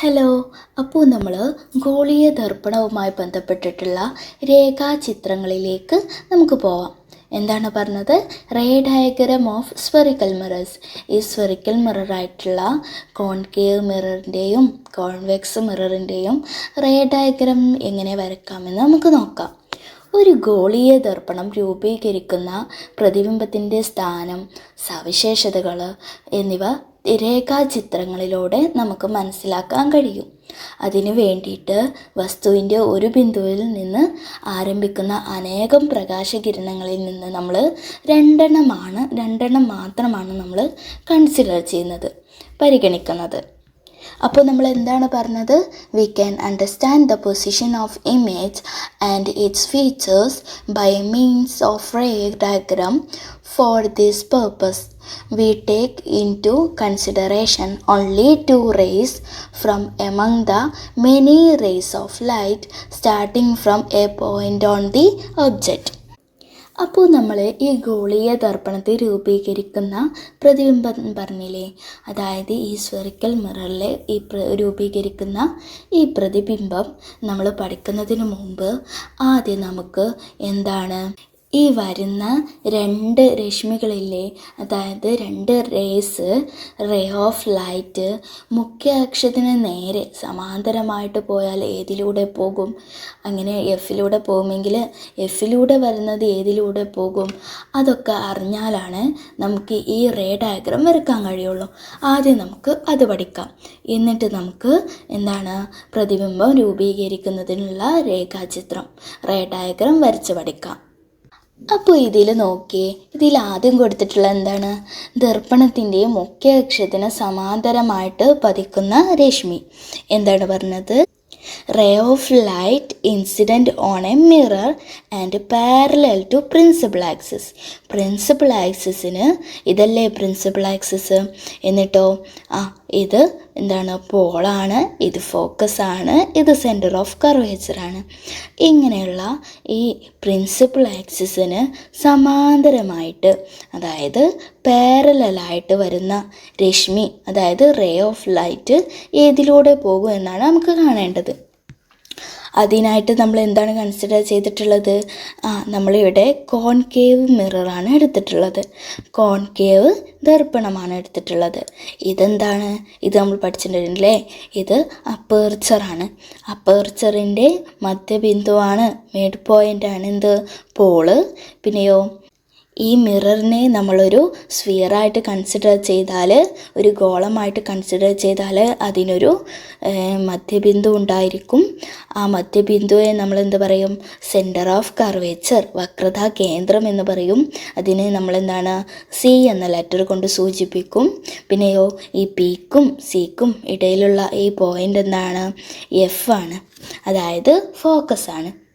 Hello അപ്പോൾ നമ്മൾ ഗോളീയ ദർപ്പണവുമായി ബന്ധപ്പെട്ടിട്ടുള്ള രേഖാചിത്രങ്ങളിലേക്ക് നമുക്ക് പോവാം. എന്താണ് പറഞ്ഞത്? Ray diagram of spherical mirrors. ഈ സ്ഫെറിക്കൽ മിററായിട്ടുള്ള കോൺകേവ് മിററിന്റെയും കോൺവെക്സ് മിററിന്റെയും റേ ഡയഗ്രം എങ്ങനെ വരക്കാമെന്ന് നമുക്ക് നോക്കാം. ഒരു ഗോളീയ ദർപ്പണം രൂപീകരിക്കുന്ന പ്രതിബിംബത്തിന്റെ സ്ഥാനം സവിശേഷതകൾ എന്നിവ രേഖാചിത്രങ്ങളിലൂടെ നമുക്ക് മനസ്സിലാക്കാൻ കഴിയും. അതിനു വേണ്ടിയിട്ട് വസ്തുവിന്റെ ഒരു ബിന്ദുവിൽ നിന്ന് ആരംഭിക്കുന്ന അനേകം പ്രകാശകിരണങ്ങളിൽ നിന്ന് നമ്മൾ രണ്ടെണ്ണമാണ് രണ്ടെണ്ണം മാത്രമാണ് നമ്മൾ കൺസിഡർ ചെയ്യുന്നത് പരിഗണിക്കുന്നത്. അപ്പോൾ നമ്മൾ എന്താണ് പറഞ്ഞത് we can understand the position of image and its features by means of ray diagram for this purpose we take into consideration only two rays from among the many rays of light starting from a point on the object. അപ്പോൾ നമ്മൾ ഈ ഗോളീയ ദർപ്പണത്തെ രൂപീകരിക്കുന്ന പ്രതിബിംബം പറഞ്ഞില്ലേ? അതായത് ഈ spherical മിററിൽ ഈ രൂപീകരിക്കുന്ന ഈ പ്രതിബിംബം നമ്മൾ പഠിക്കുന്നതിന് മുമ്പ് ആദ്യം നമുക്ക് എന്താണ് ഈ വരുന്ന രണ്ട് രശ്മികളില്ലേ അതായത് രണ്ട് റേസ് റേ ഓഫ് ലൈറ്റ് മുഖ്യ അക്ഷത്തിന് നേരെ സമാന്തരമായിട്ട് പോയാൽ ഏതിലൂടെ പോകും? അങ്ങനെ എഫിലൂടെ പോകുമെങ്കിൽ എഫിലൂടെ വരുന്നത് ഏതിലൂടെ പോകും? അതൊക്കെ അറിഞ്ഞാലാണ് നമുക്ക് ഈ റേ ഡയഗ്രാം വരക്കാൻ കഴിയുള്ളൂ. ആദ്യം നമുക്ക് അത് പഠിക്കാം. എന്നിട്ട് നമുക്ക് എന്താണ് പ്രതിബിംബം രൂപീകരിക്കുന്നതിനുള്ള രേഖാചിത്രം റേ ഡയഗ്രാം വരച്ച് പഠിക്കാം. അപ്പോൾ ഇതിൽ നോക്കിയേ ഇതിൽ ആദ്യം കൊടുത്തിട്ടുള്ള എന്താണ്? ദർപ്പണത്തിന്റെയും മുഖ്യ അക്ഷത്തിന് സമാന്തരമായിട്ട് പതിക്കുന്ന രശ്മി. എന്താണ് പറഞ്ഞത്? Ray of light incident on a mirror and parallel to principal axis principal ആക്സിസിന് ഇതല്ലേ പ്രിൻസിപ്പൽ ആക്സിസ് എന്നിട്ടോ? ആ ഇത് എന്താണ് പോളാണ് ഇത് ഫോക്കസ് ആണ് ഇത് സെന്റർ ഓഫ് കർവേച്ചറാണ് ഇങ്ങനെയുള്ള ഈ പ്രിൻസിപ്പൽ ആക്സിസിന് സമാന്തരമായിട്ട് അതായത് പാരലായിട്ട് വരുന്ന രശ്മി അതായത് റേ ഓഫ് ലൈറ്റ് ഏതിലൂടെ പോകും എന്നാണ് നമുക്ക് കാണേണ്ടത്. അതിനായിട്ട് നമ്മൾ എന്താണ് കൺസിഡർ ചെയ്തിട്ടുള്ളത്? ആ നമ്മളിവിടെ കോൺകേവ് മിററാണ് എടുത്തിട്ടുള്ളത്. കോൺകേവ് ദർപ്പണമാണ് എടുത്തിട്ടുള്ളത്. ഇതെന്താണ്? ഇത് നമ്മൾ പഠിച്ചിട്ടുണ്ടല്ലേ? ഇത് അപ്പേർച്ചറാണ് അപ്പേർച്ചറിന്റെ മധ്യബിന്ദുവാണ് മിഡ് പോയിന്റാണ് എന്ത്? പോൾ പിന്നെയോ ഈ മിററിനെ നമ്മളൊരു സ്ഫിയറായിട്ട് കൺസിഡർ ചെയ്താൽ ഒരു ഗോളമായിട്ട് കൺസിഡർ ചെയ്താൽ അതിനൊരു മധ്യബിന്ദു ഉണ്ടായിരിക്കും. ആ മധ്യബിന്ദുവെ നമ്മൾ എന്ത് പറയും? സെന്റർ ഓഫ് കർവേച്ചർ വക്രതാ കേന്ദ്രം എന്ന് പറയും. അതിനെ നമ്മളെന്താണ്? സി എന്ന ലെറ്റർ കൊണ്ട് സൂചിപ്പിക്കും. പിന്നെയോ ഈ പിക്കും സിക്കും ഇടയിലുള്ള ഈ പോയിന്റ് എന്താണ്? എഫ് ആണ്. അതായത് ഫോക്കസ് ആണ്.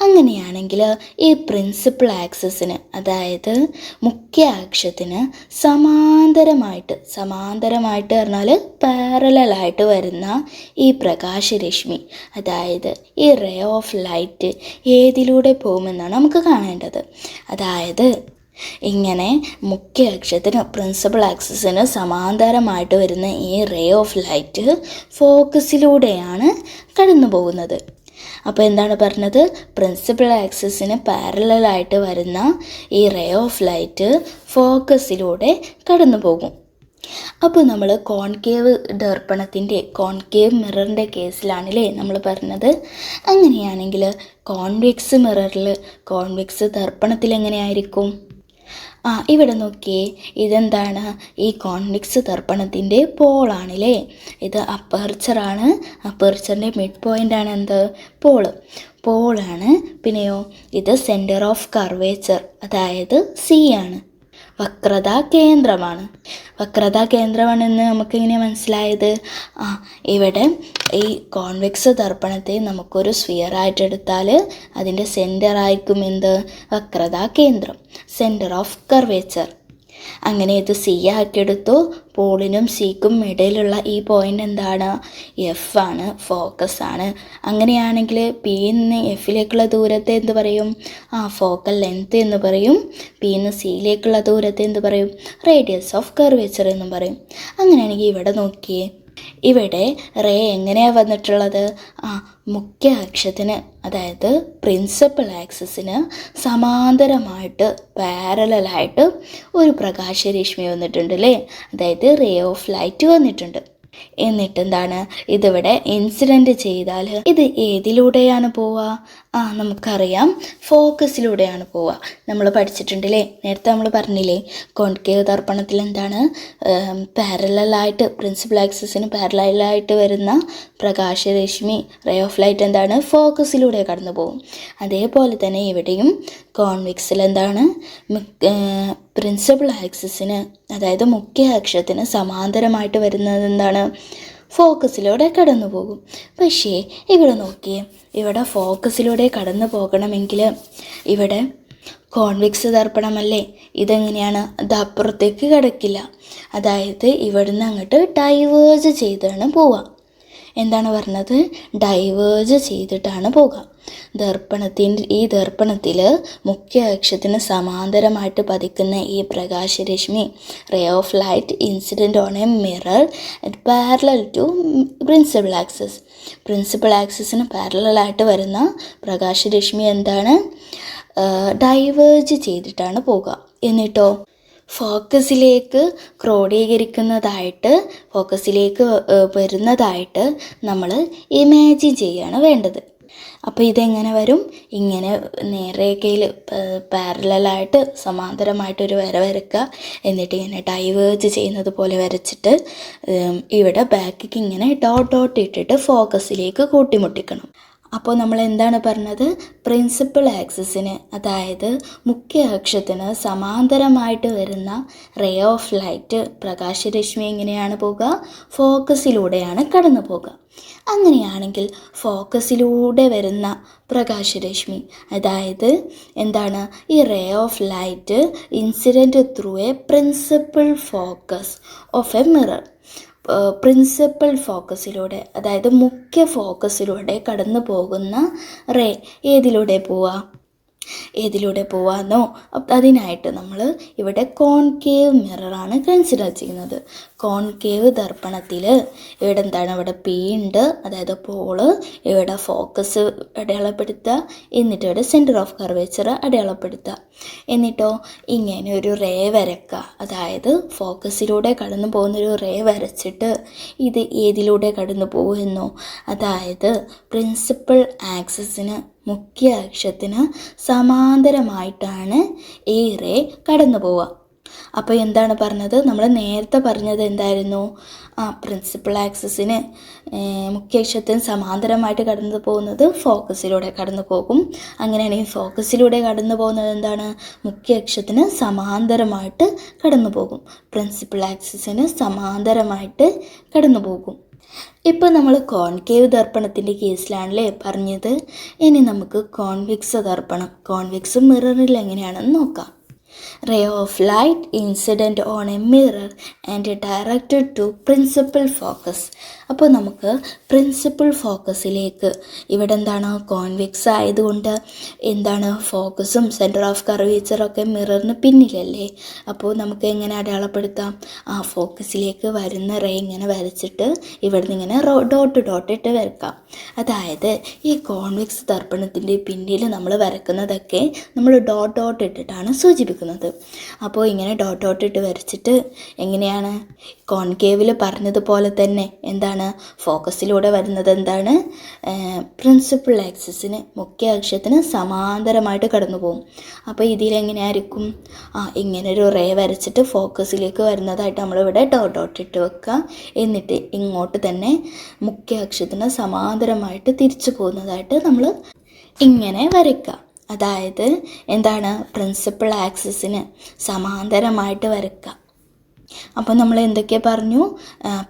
അങ്ങനെയാണെങ്കിൽ ഈ പ്രിൻസിപ്പൽ ആക്സസിന് അതായത് മുഖ്യ ആക്ഷത്തിന് സമാന്തരമായിട്ട് സമാന്തരമായിട്ട് പറഞ്ഞാൽ പാരലായിട്ട് വരുന്ന ഈ പ്രകാശരശ്മി അതായത് ഈ റേ ഓഫ് ലൈറ്റ് ഏതിലൂടെ പോകുമെന്നാണ് നമുക്ക് കാണേണ്ടത്. അതായത് ഇങ്ങനെ മുഖ്യ അക്ഷത്തിന് പ്രിൻസിപ്പൽ ആക്സിസിന് സമാന്തരമായിട്ട് വരുന്ന ഈ റേ ഓഫ് ലൈറ്റ് ഫോക്കസിലൂടെയാണ് കടന്നു പോകുന്നത് അപ്പോൾ എന്താണ് പറഞ്ഞത്? പ്രിൻസിപ്പൽ ആക്സിസിന് പാരലായിട്ട് വരുന്ന ഈ റേ ഓഫ് ലൈറ്റ് ഫോക്കസിലൂടെ കടന്നു പോകും. അപ്പോൾ നമ്മൾ കോൺകേവ് ദർപ്പണത്തിന്റെ കോൺകേവ് മിററിന്റെ കേസിലാണല്ലേ നമ്മൾ പറഞ്ഞത്? അങ്ങനെയാണെങ്കിൽ കോൺവെക്സ് മിററിൽ കോൺവെക്സ് ദർപ്പണത്തിൽ എങ്ങനെയായിരിക്കും ആ ഇവിടെ നോക്കിയേ. ഇതെന്താണ്? ഈ കോൺവിക്സ് ദർപ്പണത്തിന്റെ പോളാണല്ലേ? ഇത് അപ്പർച്ചറാണ്. അപ്പർച്ചറിന്റെ മിഡ് പോയിന്റാണ് എന്ത്? പോൾ. പോളാണ്. പിന്നെയോ ഇത് സെന്റർ ഓഫ് കർവേച്ചർ അതായത് സി ആണ്. വക്രതാ കേന്ദ്രമാണ്. വക്രതാ കേന്ദ്രമാണെന്ന് നമുക്കിങ്ങനെ മനസ്സിലായത്? ആ ഇവിടെ ഈ കോൺവെക്സ് ദർപ്പണത്തെ നമുക്കൊരു സ്ഫിയറായിട്ട് എടുത്താൽ അതിന്റെ സെന്റർ ആയിരിക്കും എന്ത്? വക്രതാ കേന്ദ്രം. സെന്റർ ഓഫ് കർവേച്ചർ അങ്ങനെ ഇത് സി ആക്കിയെടുത്തു. പോളിനും സിക്കും ഇടയിലുള്ള ഈ പോയിന്റ് എന്താണ്? എഫ് ആണ് ഫോക്കസ് ആണ്. അങ്ങനെയാണെങ്കിൽ പി നിന്ന് എഫിലേക്കുള്ള ദൂരത്തെ എന്ത് പറയും? ആ ഫോക്കൽ ലെങ്ത് എന്ന് പറയും. പി നിന്ന് സിയിലേക്കുള്ള ദൂരത്തെ എന്ത് പറയും? റേഡിയസ് ഓഫ് കർവേച്ചർ എന്നും പറയും. അങ്ങനെയാണെങ്കിൽ ഇവിടെ നോക്കിയേ. ഇവിടെ റേ എങ്ങനെയാണ് വന്നിട്ടുള്ളത്? ആ മുഖ്യ അക്ഷത്തിന് അതായത് പ്രിൻസിപ്പൽ ആക്സിസിന് സമാന്തരമായിട്ട് പാരലായിട്ട് ഒരു പ്രകാശരശ്മി വന്നിട്ടുണ്ട് അല്ലേ അതായത് റേ ഓഫ് ലൈറ്റ് വന്നിട്ടുണ്ട്. എന്നിട്ട് എന്താണ് ഇതിവിടെ ഇൻസിഡന്റ് ചെയ്താൽ ഇത് ഏതിലൂടെയാണ് പോവുക? ആ നമുക്കറിയാം. ഫോക്കസിലൂടെയാണ് പോവുക. നമ്മൾ പഠിച്ചിട്ടുണ്ടല്ലേ? നേരത്തെ നമ്മൾ പറഞ്ഞില്ലേ കോൺകേവ് ദർപ്പണത്തിൽ എന്താണ് പാരലായിട്ട് പ്രിൻസിപ്പൽ ആക്സിസിന് പാരലായിട്ട് വരുന്ന പ്രകാശരശ്മി റേ ഓഫ് ലൈറ്റ് എന്താണ്? ഫോക്കസിലൂടെ കടന്നു പോകും. അതേപോലെ തന്നെ ഇവിടെയും കോൺവിക്സിൽ എന്താണ് പ്രിൻസിപ്പൽ ആക്സിസിന് അതായത് മുഖ്യ അക്ഷത്തിന് സമാന്തരമായിട്ട് വരുന്നത് എന്താണ്? ഫോക്കസിലൂടെ കടന്നു പോകും പക്ഷേ ഇവിടെ നോക്കിയേ ഇവിടെ ഫോക്കസിലൂടെ കടന്നു പോകണമെങ്കിൽ ഇവിടെ കോൺവിക്സ് ദർപ്പണമല്ലേ? ഇതെങ്ങനെയാണ്? അത് അപ്പുറത്തേക്ക് കിടക്കില്ല. അതായത് ഇവിടുന്ന് അങ്ങോട്ട് ഡൈവേഴ്സ് ചെയ്താണ് പോവുക. എന്താണ് പറഞ്ഞത്? ഡൈവേഴ്സ് ചെയ്തിട്ടാണ് പോകുക ദർപ്പണത്തിന്റെ ഈ ദർപ്പണത്തിൽ മുഖ്യ അക്ഷത്തിന് സമാന്തരമായിട്ട് പതിക്കുന്ന ഈ പ്രകാശരശ്മി ray of light incident on a mirror parallel to principal axis principal ആക്സസിന് പാരലായിട്ട് വരുന്ന പ്രകാശരശ്മി എന്താണ്? ഡൈവേർജ് ചെയ്തിട്ടാണ് പോകുക എന്നിട്ടോ? ഫോക്കസിലേക്ക് ക്രോഡീകരിക്കുന്നതായിട്ട് ഫോക്കസിലേക്ക് വരുന്നതായിട്ട് നമ്മൾ ഇമാജിൻ ചെയ്യുകയാണ് വേണ്ടത്. അപ്പോൾ ഇതെങ്ങനെ വരും? ഇങ്ങനെ നേരേഖയിൽ പാരലായിട്ട് സമാന്തരമായിട്ടൊരു വര വരക്കുക എന്നിട്ട് ഇങ്ങനെ ഡൈവേർജ് ചെയ്യുന്നത് പോലെ വരച്ചിട്ട് ഇവിടെ ബാക്കിക്ക് ഇങ്ങനെ ഡോട്ട് ഡോട്ട് ഇട്ടിട്ട് ഫോക്കസിലേക്ക് കൂട്ടിമുട്ടിക്കണം. അപ്പോൾ നമ്മൾ എന്താണ് പറഞ്ഞത്? പ്രിൻസിപ്പൽ ആക്സിസിന് അതായത് മുഖ്യ അക്ഷത്തിന് സമാന്തരമായിട്ട് വരുന്ന റേ ഓഫ് ലൈറ്റ് പ്രകാശരശ്മി എങ്ങനെയാണ് പോകുക ഫോക്കസിലൂടെയാണ് കടന്നു പോകുക അങ്ങനെയാണെങ്കിൽ ഫോക്കസിലൂടെ വരുന്ന പ്രകാശരശ്മി അതായത് എന്താണ്? ഈ ray of light incident through a principal focus of a mirror principal ഫോക്കസിലൂടെ അതായത് മുഖ്യ ഫോക്കസിലൂടെ കടന്നു പോകുന്ന റേ ഏതിലൂടെ പോവുക ഏതിലൂടെ പോവാന്നോ? അതിനായിട്ട് നമ്മൾ ഇവിടെ കോൺകേവ് മിററാണ് കൺസിഡർ ചെയ്യുന്നത്. കോൺകേവ് ദർപ്പണത്തിൽ ഇവിടെ എന്താണ് ഇവിടെ പി ഉണ്ട്. അതായത് പോൾ ഇവിടെ ഫോക്കസ് അടയാളപ്പെടുത്തുക. എന്നിട്ട് ഇവിടെ സെന്റർ ഓഫ് കർവേച്ചർ അടയാളപ്പെടുത്തുക. എന്നിട്ടോ ഇങ്ങനെ ഒരു റേ വരക്കുക അതായത് ഫോക്കസിലൂടെ കടന്നു പോകുന്നൊരു റേ വരച്ചിട്ട് ഇത് ഏതിലൂടെ കടന്നു പോകുമെന്നോ അതായത് പ്രിൻസിപ്പൽ ആക്സസിന് മുഖ്യ അക്ഷത്തിന് സമാന്തരമായിട്ടാണ് ഈ കടന്നു പോവുക. അപ്പോൾ എന്താണ് പറഞ്ഞത്? നമ്മൾ നേരത്തെ പറഞ്ഞത് എന്തായിരുന്നു? ആ പ്രിൻസിപ്പൽ ആക്സസിന് മുഖ്യ അക്ഷത്തിന് സമാന്തരമായിട്ട് കടന്നു പോകുന്നത് ഫോക്കസിലൂടെ കടന്നു പോകും. അങ്ങനെയാണെങ്കിൽ ഫോക്കസിലൂടെ കടന്നു പോകുന്നത് എന്താണ്? മുഖ്യ അക്ഷത്തിന് സമാന്തരമായിട്ട് കടന്നു പോകും. പ്രിൻസിപ്പൽ ആക്സസിന് സമാന്തരമായിട്ട് കടന്നു പോകും. ഇപ്പോൾ നമ്മൾ കോൺകേവ് ദർപ്പണത്തിന്റെ കേസിലാണല്ലേ പറഞ്ഞത്? ഇനി നമുക്ക് കോൺവിക്സ് ദർപ്പണം കോൺവിക്സ് മിററിൽ എങ്ങനെയാണെന്ന് നോക്കാം. Ray of light incident on a mirror and directed to principal focus അപ്പോൾ നമുക്ക് പ്രിൻസിപ്പിൾ ഫോക്കസിലേക്ക് ഇവിടെ എന്താണ് കോൺവെക്സ് ആയതുകൊണ്ട് എന്താണ് ഫോക്കസും സെന്റർ ഓഫ് കർവേച്ചറൊക്കെ മിററിന് പിന്നിലല്ലേ? അപ്പോൾ നമുക്ക് എങ്ങനെ അടയാളപ്പെടുത്താം? ആ ഫോക്കസിലേക്ക് വരുന്ന റേ ഇങ്ങനെ വരച്ചിട്ട് ഇവിടുന്ന് ഇങ്ങനെ ഡോട്ട് ഡോട്ട് ഇട്ട് വരക്കാം. അതായത് ഈ കോൺവെക്സ് ദർപ്പണത്തിന്റെ പിന്നിൽ നമ്മൾ വരക്കുന്നതൊക്കെ നമ്മൾ ഡോട്ട് ഡോട്ട് ഇട്ടിട്ടാണ് സൂചിപ്പിക്കുന്നത്. അപ്പോൾ ഇങ്ങനെ ഡോട്ട് ഡോട്ട് ഇട്ട് വരച്ചിട്ട് എങ്ങനെയാണ്? കോൺകേവിൽ പറഞ്ഞതുപോലെ തന്നെ എന്താണ് ഫോക്കസിലൂടെ വരുന്നത് എന്താണ്? പ്രിൻസിപ്പൽ ആക്സിസിന് മുഖ്യ അക്ഷത്തിന് സമാന്തരമായിട്ട് കടന്നു പോകും. അപ്പോൾ ഇതിലെങ്ങനെയായിരിക്കും ആ ഇങ്ങനെ ഒരു റേ വരച്ചിട്ട് ഫോക്കസിലേക്ക് വരുന്നതായിട്ട് നമ്മളിവിടെ ഡോട്ട് ഡോട്ട് ഇട്ട് വെക്കുക. എന്നിട്ട് ഇങ്ങോട്ട് തന്നെ മുഖ്യ അക്ഷത്തിന് സമാന്തരമായിട്ട് തിരിച്ചു പോകുന്നതായിട്ട് നമ്മൾ ഇങ്ങനെ വരയ്ക്കുക. അതായത് എന്താണ്? പ്രിൻസിപ്പൽ ആക്സിസിന് സമാന്തരമായിട്ട് വരയ്ക്കുക. അപ്പോൾ നമ്മൾ എന്തൊക്കെ പറഞ്ഞു?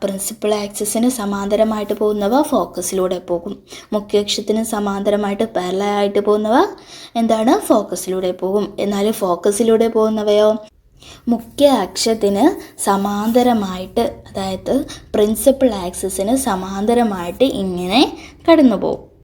പ്രിൻസിപ്പൽ ആക്സിസിന് സമാന്തരമായിട്ട് പോകുന്നവ ഫോക്കസിലൂടെ പോകും. മുഖ്യക്ഷത്തിന് സമാന്തരമായിട്ട് പാരലായിട്ട് പോകുന്നവ എന്താണ്? ഫോക്കസിലൂടെ പോകും. എന്നാൽ ഫോക്കസിലൂടെ പോകുന്നവയോ? മുഖ്യ അക്ഷത്തിന് സമാന്തരമായിട്ട് അതായത് പ്രിൻസിപ്പൽ ആക്സിസിന് സമാന്തരമായിട്ട് ഇങ്ങനെ കടന്നു പോകും